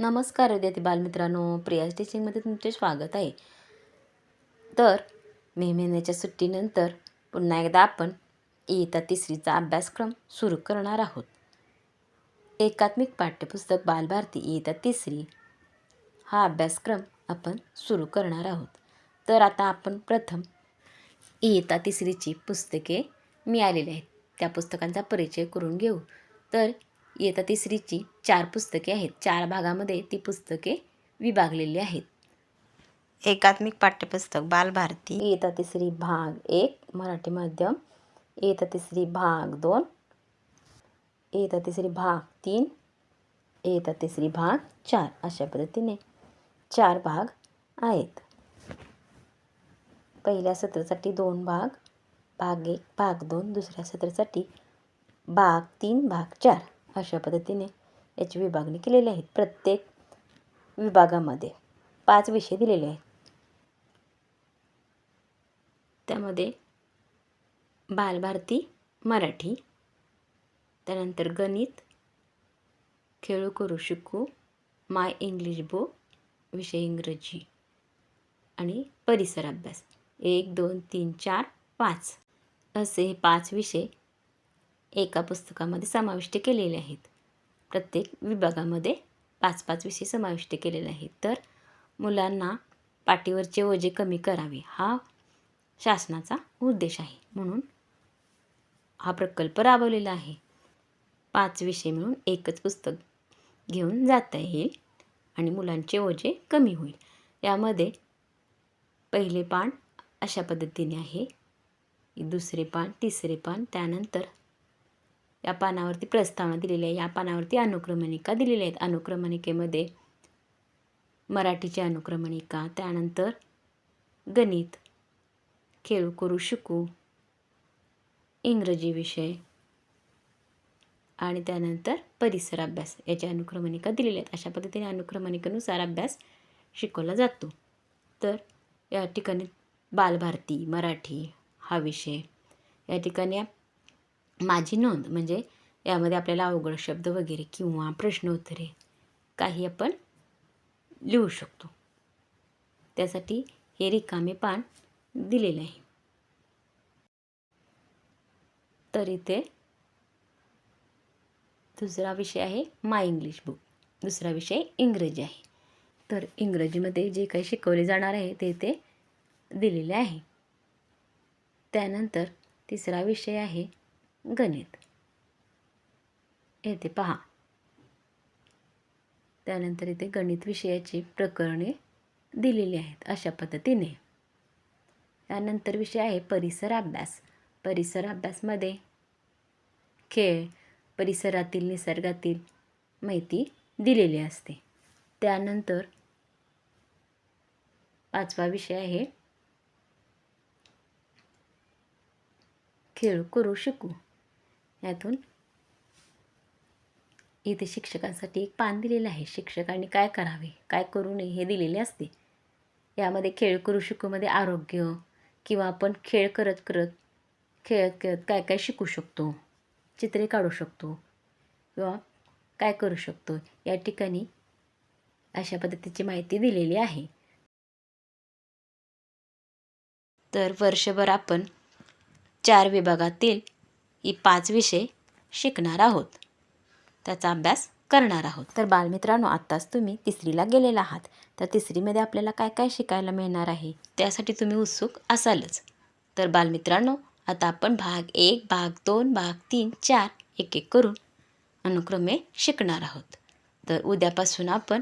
नमस्कार विद्यार्थी बालमित्रांनो प्रियाज टीचिंगमध्ये तुमचे स्वागत आहे. तर मे महिन्याच्या सुट्टीनंतर पुन्हा एकदा आपण इयत्ता तिसरीचा अभ्यासक्रम सुरू करणार आहोत. एकात्मिक पाठ्यपुस्तक बालभारती इयत्ता तिसरी हा अभ्यासक्रम आपण सुरू करणार आहोत. तर आता आपण प्रथम इयत्ता तिसरीची पुस्तके मिळालेली आहेत. त्या पुस्तकांचा परिचय करून घेऊ. तर इयत्ता तिसरीची चार पुस्तके आहेत. चार भागामध्ये ती पुस्तके विभागलेली आहेत. एकात्मिक पाठ्यपुस्तक बालभारती. इयत्ता तिसरी भाग एक मराठी माध्यम. इयत्ता तिसरी भाग दोन. इयत्ता तिसरी भाग तीन. इयत्ता तिसरी भाग चार अशा पद्धतीने चार भाग आहेत. पहिल्या सत्रासाठी दोन भाग भाग एक भाग दोन दुसऱ्या सत्रासाठी भाग तीन भाग चार. अशा पद्धतीने याची विभागणी केलेली आहे. प्रत्येक विभागामध्ये पाच विषय दिलेले आहेत. त्यामध्ये बालभारती मराठी त्यानंतर गणित खेळू करू शिकू माय इंग्लिश बुक विषय इंग्रजी आणि परिसर अभ्यास. एक दोन तीन चार पाच. असे हे पाच विषय एका पुस्तकामध्ये समाविष्ट केलेले आहेत. प्रत्येक विभागामध्ये पाच पाच विषय समाविष्ट केलेले आहेत. तर मुलांना पाठीवरचे ओझे कमी करावे हा शासनाचा उद्देश आहे. म्हणून हा प्रकल्प राबवलेला आहे. पाच विषय मिळून एकच पुस्तक घेऊन जाता येईल आणि मुलांचे ओझे कमी होईल. यामध्ये पहिले पान अशा पद्धतीने आहे. दुसरे पान तिसरे पान त्यानंतर या पानावरती प्रस्तावना दिलेली आहे या पानावरती अनुक्रमणिका दिलेल्या आहेत. अनुक्रमणिकेमध्ये मराठीची अनुक्रमणिका त्यानंतर गणित खेळू करू शिकू इंग्रजी विषय आणि त्यानंतर परिसर अभ्यास याची अनुक्रमणिका दिलेल्या आहेत. अशा पद्धतीने अनुक्रमणिकेनुसार अभ्यास शिकवला जातो. तर या ठिकाणी बालभारती मराठी हा विषय या ठिकाणी माझी नोंद म्हणजे यामध्ये आपल्याला अवघड शब्द वगैरे किंवा प्रश्नोत्तरे काही आपण लिहू शकतो. त्यासाठी हे रिकामे पान दिलेले आहे. तर इथे दुसरा विषय आहे माय इंग्लिश बुक दुसरा विषय इंग्रजी आहे. तर इंग्रजीमध्ये जे काही शिकवले जाणार आहे ते इथे दिलेले आहे. त्यानंतर तिसरा विषय आहे गणित. येथे पहा. त्यानंतर इथे गणित विषयाची प्रकरणे दिलेली आहेत अशा पद्धतीने. त्यानंतर विषय आहे परिसर अभ्यास. परिसर अभ्यासमध्ये खेळ परिसरातील निसर्गातील माहिती दिलेली असते. त्यानंतर पाचवा विषय आहे खेळ करू शिकू. यातून इथे शिक्षकांसाठी एक पान दिलेलं आहे. शिक्षकांनी काय करावे काय करू नये हे दिलेले असते. यामध्ये खेळ करू शिकूमध्ये आरोग्य किंवा आपण खेळ करत करत खेळत खेळत काय काय शिकू शकतो चित्रे काढू शकतो किंवा काय करू शकतो या ठिकाणी अशा पद्धतीची माहिती दिलेली आहे. तर वर्षभर आपण चार विभागातील ही पाच विषय शिकणार आहोत. त्याचा अभ्यास करणार आहोत. तर बालमित्रांनो आत्ताच तुम्ही तिसरीला गेलेला आहात. तर तिसरीमध्ये आपल्याला काय काय शिकायला मिळणार आहे? त्यासाठी तुम्ही उत्सुक असालच. तर बालमित्रांनो आता आपण भाग एक भाग दोन भाग तीन चार एक एक करून अनुक्रमे शिकणार आहोत. तर उद्यापासून आपण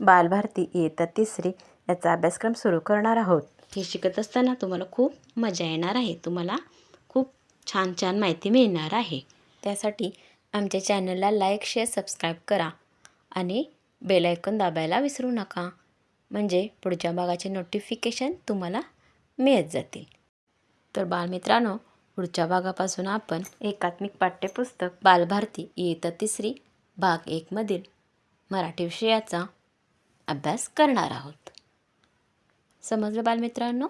बालभारती इयत्ता तिसरी याचा अभ्यासक्रम सुरू करणार आहोत. हे शिकत असताना तुम्हाला खूप मजा येणार आहे. तुम्हाला छान छान माहिती मिळणार आहे. त्यासाठी आमच्या चॅनलला लाईक शेअर सबस्क्राईब करा आणि बेल दाबायला विसरू नका. म्हणजे पुढच्या भागाचे नोटिफिकेशन तुम्हाला मिळत जातील. तर बालमित्रांनो पुढच्या भागापासून आपण एकात्मिक पाठ्यपुस्तक बालभारती इयत्ता तिसरी भाग एकमधील मराठी विषयाचा अभ्यास करणार आहोत. समजलं बालमित्रांनो?